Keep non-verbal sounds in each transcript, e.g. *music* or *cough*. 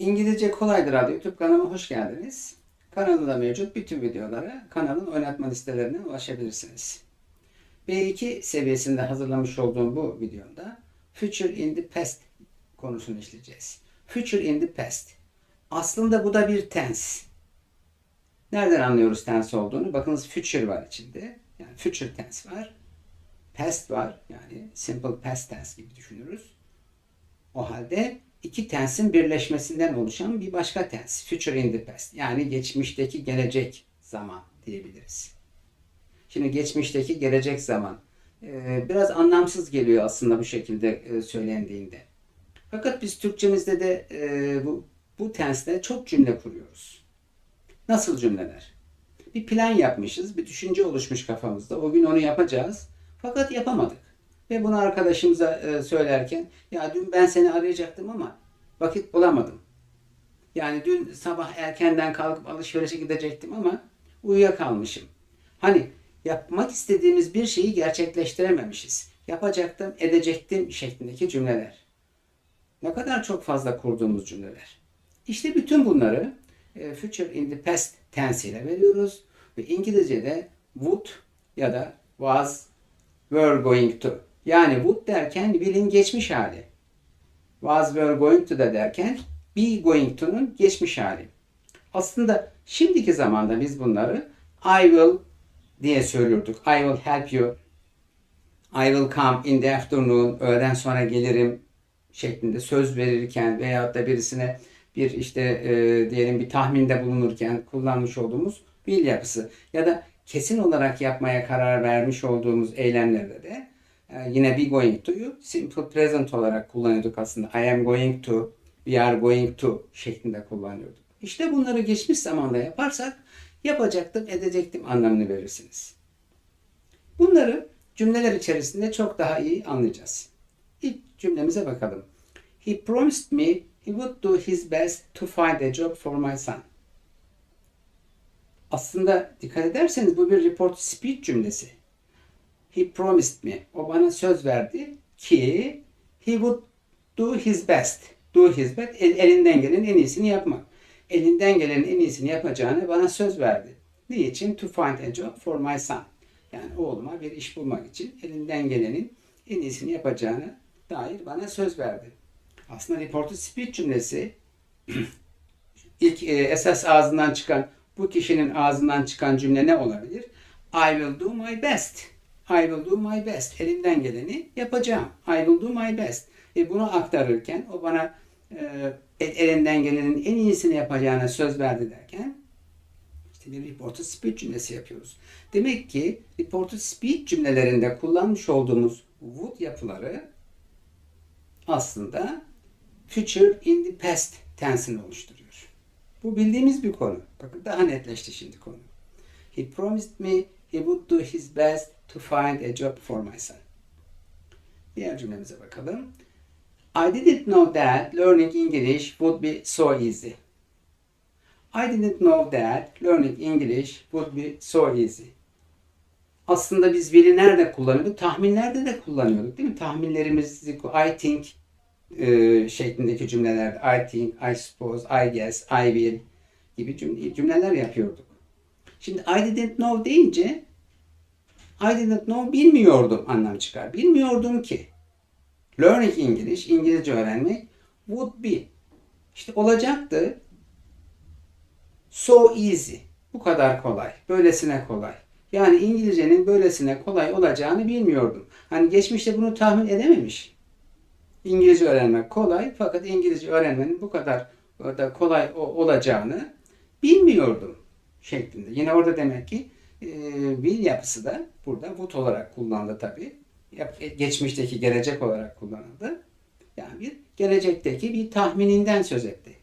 İngilizce Kolaydır adlı YouTube kanalıma hoş geldiniz. Kanalımda mevcut bütün videolara kanalın oynatma listelerine ulaşabilirsiniz. B2 seviyesinde hazırlamış olduğum bu videomda Future in the Past konusunu işleyeceğiz. Future in the Past. Aslında bu da bir tense. Nereden anlıyoruz tense olduğunu? Bakınız future var içinde. Yani future tense var. Past var. Yani simple past tense gibi düşünürüz. O halde iki tensin birleşmesinden oluşan bir başka tens. Future in the past. Yani geçmişteki gelecek zaman diyebiliriz. Şimdi geçmişteki gelecek zaman. Ee, biraz anlamsız geliyor aslında bu şekilde e, söylendiğinde. Fakat biz Türkçemizde de e, bu, bu tensle çok cümle kuruyoruz. Nasıl cümleler? Bir plan yapmışız, bir düşünce oluşmuş kafamızda. O gün onu yapacağız. Fakat yapamadık. Ve bunu arkadaşımıza e, söylerken ya dün ben seni arayacaktım ama vakit bulamadım. Yani dün sabah erkenden kalkıp alışverişe gidecektim ama uyuyakalmışım. Hani yapmak istediğimiz bir şeyi gerçekleştirememişiz. Yapacaktım, edecektim şeklindeki cümleler. Ne kadar çok fazla kurduğumuz cümleler. İşte bütün bunları e, future in the past tense ile veriyoruz. Ve İngilizce'de would ya da was, were going to. Yani would derken will'in geçmiş hali. Was, were going to da derken be going to'nun geçmiş hali. Aslında şimdiki zamanda biz bunları I will diye söylüyorduk. I will help you. I will come in the afternoon. Öğleden sonra gelirim şeklinde söz verirken veyahut da birisine bir işte e, diyelim bir tahminde bulunurken kullanmış olduğumuz will yapısı ya da kesin olarak yapmaya karar vermiş olduğumuz eylemlerde de yine be going to'yu simple present olarak kullanıyorduk aslında. I am going to, we are going to şeklinde kullanıyorduk. İşte bunları geçmiş zamanda yaparsak yapacaktım, edecektim anlamını verirsiniz. Bunları cümleler içerisinde çok daha iyi anlayacağız. İlk cümlemize bakalım. He promised me he would do his best to find a job for my son. Aslında dikkat ederseniz bu bir report speech cümlesi. He promised me. O bana söz verdi ki he would do his best. Do his best. El- elinden gelen en iyisini yapmak. Elinden gelen en iyisini yapacağını bana söz verdi. Niçin? To find a job for my son. Yani oğluma bir iş bulmak için elinden gelenin en iyisini yapacağını dair bana söz verdi. Aslında reported speech cümlesi *clears throat* ilk e, esas ağzından çıkan bu kişinin ağzından çıkan cümle ne olabilir? I will do my best. I will do my best. Elimden geleni yapacağım. I will do my best. E bunu aktarırken o bana e, elinden gelenin en iyisini yapacağına söz verdi derken işte bir reported speech cümlesi yapıyoruz. Demek ki reported speech cümlelerinde kullanmış olduğumuz would yapıları aslında future in the past tense'ini oluşturuyor. Bu bildiğimiz bir konu. Bakın daha netleşti şimdi konu. He promised me he would do his best to find a job for my son. Diğer cümlemize bakalım. I didn't know that learning English would be so easy. I didn't know that learning English would be so easy. Aslında biz will'i nerede kullanıyorduk? Tahminlerde de kullanıyorduk değil mi? Tahminlerimizi I think e, şeklindeki cümlelerde I think, I suppose, I guess, I will gibi cümle, cümleler yapıyorduk. Şimdi I didn't know deyince I didn't know bilmiyordum anlam çıkar. Bilmiyordum ki. Learning English, İngilizce öğrenmek would be. İşte olacaktı. So easy. Bu kadar kolay. Böylesine kolay. Yani İngilizcenin böylesine kolay olacağını bilmiyordum. Hani geçmişte bunu tahmin edememiş. İngilizce öğrenmek kolay fakat İngilizce öğrenmenin bu kadar da kolay olacağını bilmiyordum şeklinde. Yine orada demek ki e, will yapısı da burada would olarak kullanıldı tabi. Geçmişteki gelecek olarak kullanıldı. Yani bir gelecekteki bir tahmininden söz etti.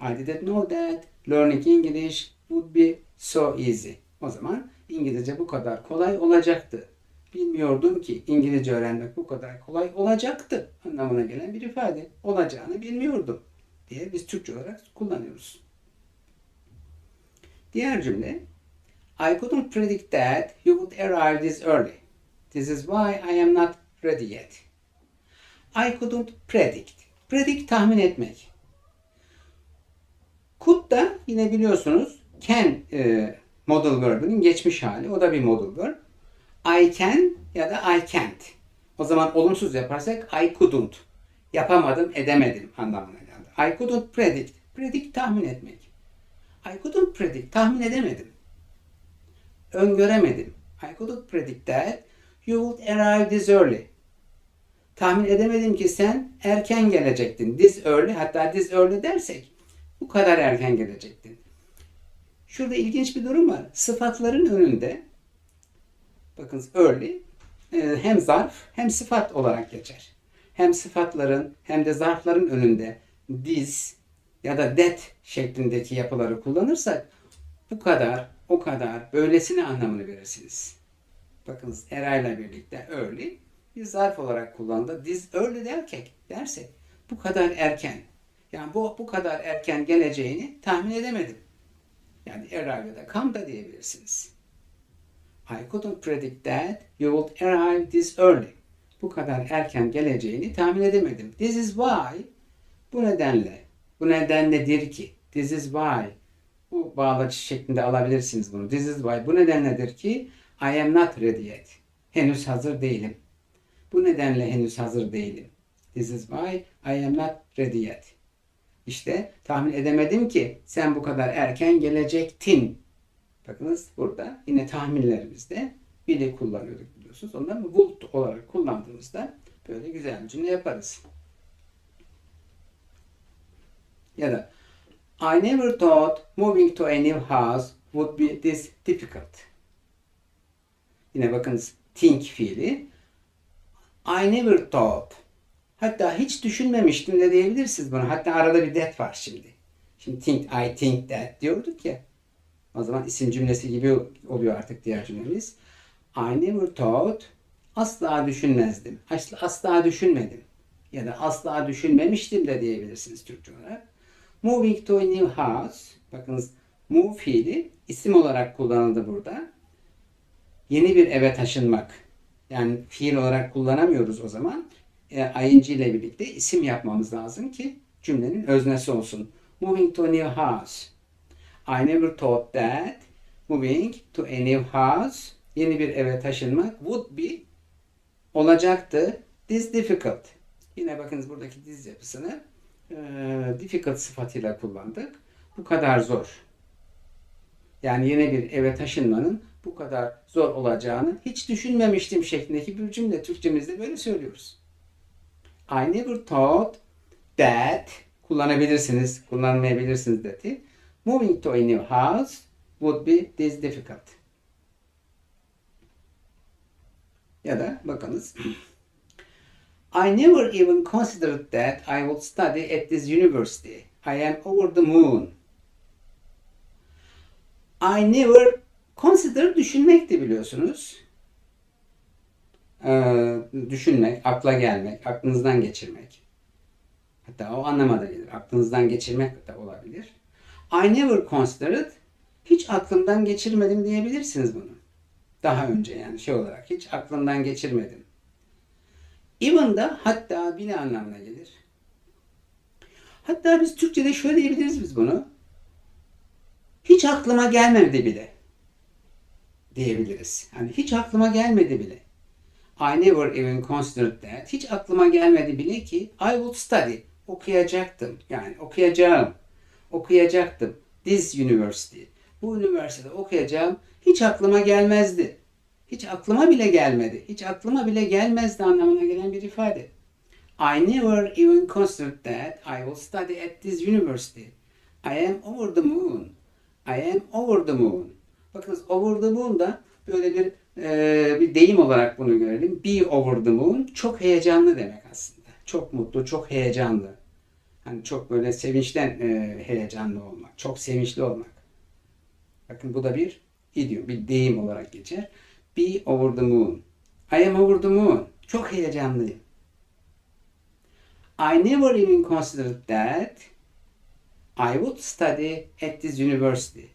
I didn't know that learning English would be so easy. O zaman İngilizce bu kadar kolay olacaktı. Bilmiyordum ki İngilizce öğrenmek bu kadar kolay olacaktı anlamına gelen bir ifade. Olacağını bilmiyordum diye biz Türkçe olarak kullanıyoruz. Diğer cümle I couldn't predict that you would arrive this early. This is why I am not ready yet. I couldn't predict. Predict tahmin etmek. Could da yine biliyorsunuz can e, modal verb'inin geçmiş hali. O da bir modal verb. I can ya da I can't. O zaman olumsuz yaparsak I couldn't. Yapamadım, edemedim anlamına geldi. I couldn't predict. Predict tahmin etmek. I couldn't predict. Tahmin edemedim. Öngöremedim. I couldn't predict that you would arrive this early. Tahmin edemedim ki sen erken gelecektin. This early hatta this early dersek bu kadar erken gelecektin. Şurada ilginç bir durum var. Sıfatların önünde bakınız early e, hem zarf hem sıfat olarak geçer. Hem sıfatların hem de zarfların önünde this ya da that şeklindeki yapıları kullanırsak bu kadar, o kadar, böylesine anlamını verirsiniz. Bakınız era ile birlikte early bir zarf olarak kullanıldı. This early derken dersek bu kadar erken. Yani bu bu kadar erken geleceğini tahmin edemedim. Yani arrive ya da come da diyebilirsiniz. I couldn't predict that you would arrive this early. Bu kadar erken geleceğini tahmin edemedim. This is why bu nedenle, bu nedenledir ki. This is why. Bu bağlaç şeklinde alabilirsiniz bunu. This is why. Bu nedenledir ki I am not ready yet. Henüz hazır değilim. Bu nedenle henüz hazır değilim. This is why I am not ready yet. İşte tahmin edemedim ki sen bu kadar erken gelecektin. Bakınız burada yine tahminlerimizde bile kullanıyorduk biliyorsunuz. Ondan would olarak kullandığımızda böyle güzel bir cümle yaparız. Ya da I never thought moving to a new house would be this difficult. Yine bakınız think fiili. I never thought. Hatta hiç düşünmemiştim de diyebilirsiniz bunu. Hatta arada bir that var şimdi. Şimdi think, I think that diyorduk ya. O zaman isim cümlesi gibi oluyor artık diğer cümlemiz. I never thought. Asla düşünmezdim. Asla, asla düşünmedim. Ya da asla düşünmemiştim de diyebilirsiniz Türkçe olarak. Moving to a new house. Bakınız move fiili isim olarak kullanıldı burada. Yeni bir eve taşınmak. Yani fiil olarak kullanamıyoruz o zaman. E, ing ile birlikte isim yapmamız lazım ki cümlenin öznesi olsun. Moving to a new house. I never thought that moving to a new house yeni bir eve taşınmak would be olacaktı. This difficult. Yine bakınız buradaki diz yapısını e, difficult sıfatıyla kullandık. Bu kadar zor. Yani yeni bir eve taşınmanın bu kadar zor olacağını hiç düşünmemiştim şeklindeki bir cümle Türkçemizde böyle söylüyoruz. I never thought that kullanabilirsiniz, kullanmayabilirsiniz that'i. Moving to a new house would be this difficult. Ya da bakınız. I never even considered that I would study at this university. I am over the moon. I never consider düşünmekti biliyorsunuz. Ee, düşünmek, akla gelmek, aklınızdan geçirmek. Hatta o anlamada gelir. Aklınızdan geçirmek de olabilir. I never considered hiç aklımdan geçirmedim diyebilirsiniz bunu. Daha önce yani şey olarak hiç aklımdan geçirmedim. Even da hatta bile anlamına gelir. Hatta biz Türkçe'de şöyle diyebiliriz biz bunu. Hiç aklıma gelmedi bile diyebiliriz. Yani hiç aklıma gelmedi bile. I never even considered that. Hiç aklıma gelmedi bile ki I would study. Okuyacaktım. Yani okuyacağım. Okuyacaktım. This university. Bu üniversitede okuyacağım. Hiç aklıma gelmezdi. Hiç aklıma bile gelmedi. Hiç aklıma bile gelmezdi anlamına gelen bir ifade. I never even considered that I will study at this university. I am over the moon. I am over the moon. Bakınız over the moon da böyle bir e, bir deyim olarak bunu görelim. Be over the moon çok heyecanlı demek aslında. Çok mutlu, çok heyecanlı. Hani çok böyle sevinçten e, heyecanlı olmak, çok sevinçli olmak. Bakın bu da bir idiom, bir deyim olarak geçer. Be over the moon. I am over the moon. Çok heyecanlıyım. I never even considered that I would study at this university.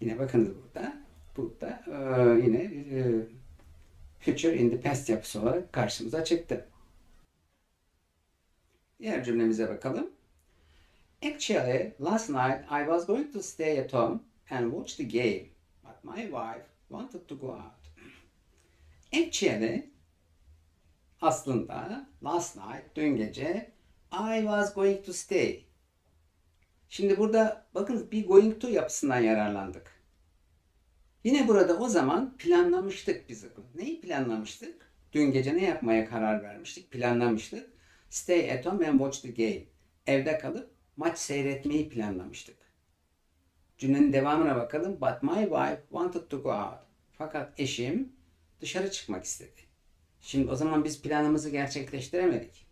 Yine bakınız burada. Burada e, yine e, future in the past yapısı olarak karşımıza çıktı. Diğer cümlemize bakalım. Actually, last night I was going to stay at home and watch the game, but my wife wanted to go out. Actually, aslında last night, dün gece I was going to stay. Şimdi burada bakın bir going to yapısından yararlandık. Yine burada o zaman planlamıştık biz. Neyi planlamıştık? Dün gece ne yapmaya karar vermiştik? Planlamıştık. Stay at home and watch the game. Evde kalıp maç seyretmeyi planlamıştık. Cümlenin devamına bakalım. But my wife wanted to go out. Fakat eşim dışarı çıkmak istedi. Şimdi o zaman biz planımızı gerçekleştiremedik.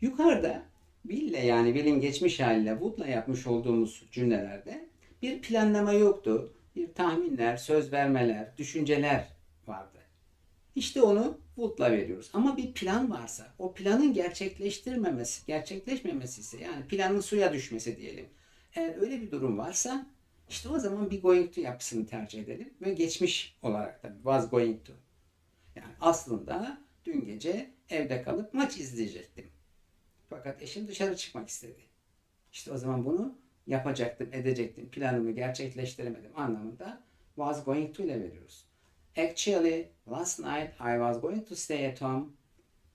Yukarıda Bill'le yani Bill'in geçmiş haliyle Wood'la yapmış olduğumuz cümlelerde bir planlama yoktu. Bir tahminler, söz vermeler, düşünceler vardı. İşte onu Wood'la veriyoruz. Ama bir plan varsa, o planın gerçekleştirmemesi, gerçekleşmemesi ise yani planın suya düşmesi diyelim. Eğer öyle bir durum varsa işte o zaman bir going to yapısını tercih edelim ve geçmiş olarak da was going to. Yani aslında dün gece evde kalıp maç izleyecektim. Fakat eşim dışarı çıkmak istedi. İşte o zaman bunu yapacaktım, edecektim. Planımı gerçekleştiremedim anlamında was going to ile veriyoruz. Actually, last night I was going to stay at home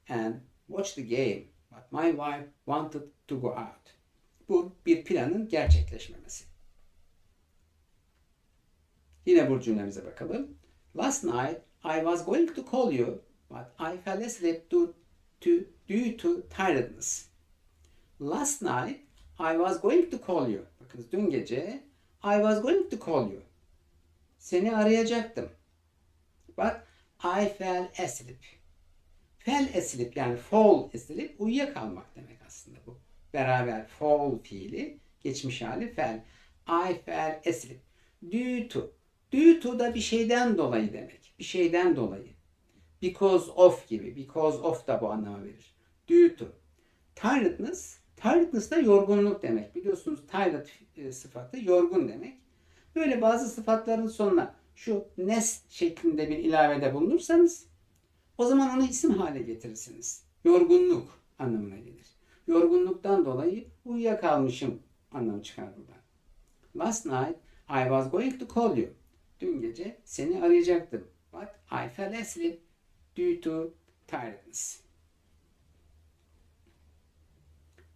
and watch the game, but my wife wanted to go out. Bu bir planın gerçekleşmemesi. Yine bu cümlemize bakalım. Last night I was going to call you, but I fell asleep due to, due to tiredness. Last night I was going to call you. Bakın dün gece I was going to call you. Seni arayacaktım. But I fell asleep. Fell asleep yani fall asleep uyuyakalmak demek aslında bu. Beraber fall fiili geçmiş hali fell. I fell asleep. Due to. Due to da bir şeyden dolayı demek. Bir şeyden dolayı. Because of gibi. Because of da bu anlama verir. Due to. Tiredness. Tiredness da yorgunluk demek. Biliyorsunuz tired e, sıfatı yorgun demek. Böyle bazı sıfatların sonuna şu nes şeklinde bir ilavede bulunursanız o zaman onu isim hale getirirsiniz. Yorgunluk anlamına gelir. Yorgunluktan dolayı uyuyakalmışım anlamı çıkar buradan. Last night I was going to call you. Dün gece seni arayacaktım. But I fell asleep due to tiredness.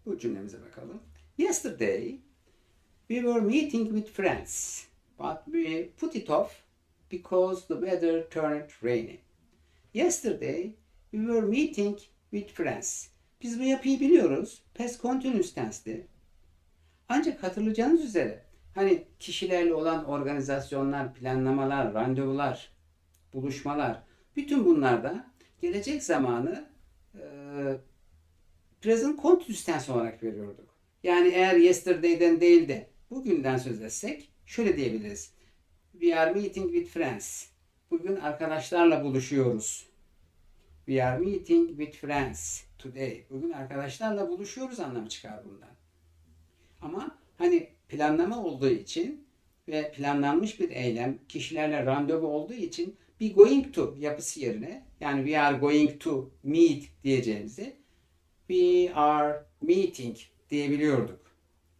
Bu cümlemize bakalım. Yesterday we were meeting with friends, but we put it off because the weather turned rainy. Yesterday we were meeting with friends. Biz bu yapıyı biliyoruz. Past continuous tense'ti. Ancak hatırlayacağınız üzere hani kişilerle olan organizasyonlar, planlamalar, randevular, buluşmalar bütün bunlarda gelecek zamanı e, present continuous tense olarak veriyorduk. Yani eğer yesterday'den değil de bugünden söz etsek şöyle diyebiliriz. We are meeting with friends. Bugün arkadaşlarla buluşuyoruz. We are meeting with friends today. Bugün arkadaşlarla buluşuyoruz anlamı çıkar bundan. Ama hani planlama olduğu için ve planlanmış bir eylem kişilerle randevu olduğu için bir going to yapısı yerine yani we are going to meet diyeceğimizi we are meeting diyebiliyorduk.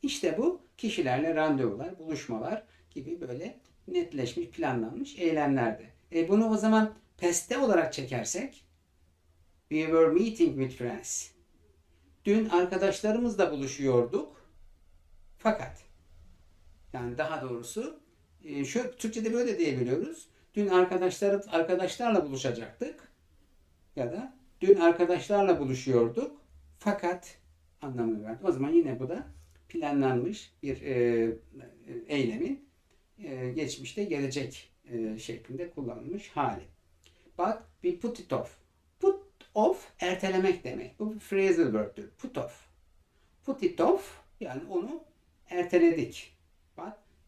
İşte bu kişilerle randevular, buluşmalar gibi böyle netleşmiş, planlanmış eylemlerdi. E bunu o zaman peste olarak çekersek we were meeting with friends. Dün arkadaşlarımızla buluşuyorduk. Fakat yani daha doğrusu e, şu Türkçe'de böyle diyebiliyoruz. Dün arkadaşlar arkadaşlarla buluşacaktık ya da dün arkadaşlarla buluşuyorduk fakat anlamını verdi. O zaman yine bu da planlanmış bir e, eylemin e, geçmişte gelecek e, şeklinde kullanılmış hali. But we put it off. Put off ertelemek demek. Bu bir phrasal verb'dür. Put off. Put it off yani onu erteledik.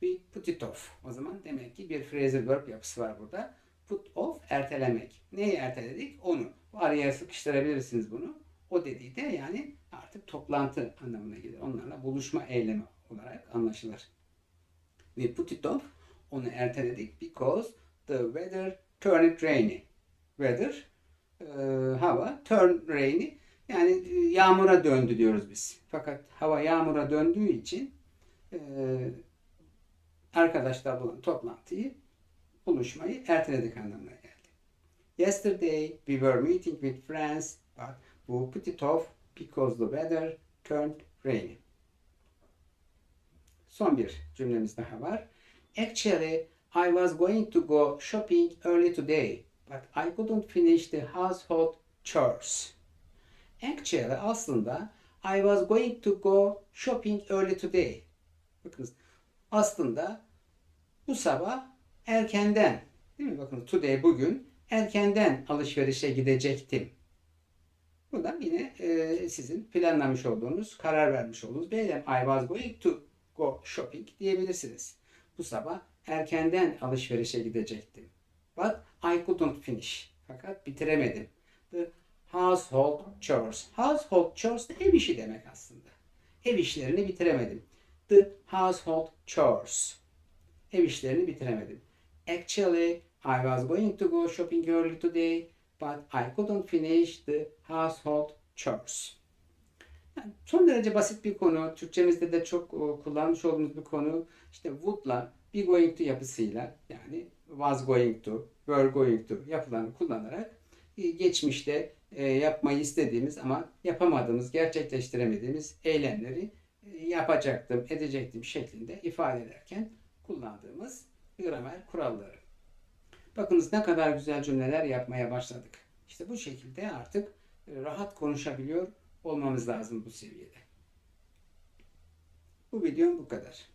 We put it off. O zaman demek ki bir phrasal verb yapısı var burada. Put off ertelemek. Neyi erteledik? Onu. Bu araya sıkıştırabilirsiniz bunu. O dediği de yani artık toplantı anlamına gelir. Onlarla buluşma eylemi olarak anlaşılır. We put it off. Onu erteledik because the weather turned rainy. Weather e, hava turn rainy Yani yağmura döndü diyoruz biz. Fakat hava yağmura döndüğü için e, arkadaşlar bulan toplantıyı, buluşmayı erteledik anlamına geldi. Yesterday we were meeting with friends but we put it off because the weather turned rainy. Son bir cümlemiz daha var. Actually, I was going to go shopping early today, but I couldn't finish the household chores. Actually, aslında I was going to go shopping early today. Bakınız, aslında bu sabah erkenden, değil mi? Bakın today bugün erkenden alışverişe gidecektim. Bu da yine e, sizin planlamış olduğunuz, karar vermiş olduğunuz bir eylem. I was going to go shopping diyebilirsiniz. Bu sabah erkenden alışverişe gidecektim. But I couldn't finish. Fakat bitiremedim. The household chores. Household chores da ev işi demek aslında. Ev işlerini bitiremedim. The household chores. Ev işlerini bitiremedim. Actually, I was going to go shopping early today, but I couldn't finish the household chores. Yani son derece basit bir konu. Türkçemizde de çok kullanmış olduğumuz bir konu. İşte would'la be going to yapısıyla yani was going to, were going to yapılarını kullanarak e, geçmişte e, yapmayı istediğimiz ama yapamadığımız, gerçekleştiremediğimiz eylemleri e, yapacaktım, edecektim şeklinde ifade ederken kullandığımız gramer kuralları. Bakınız ne kadar güzel cümleler yapmaya başladık. İşte bu şekilde artık e, rahat konuşabiliyor olmamız lazım bu seviyede. Bu videom bu kadar.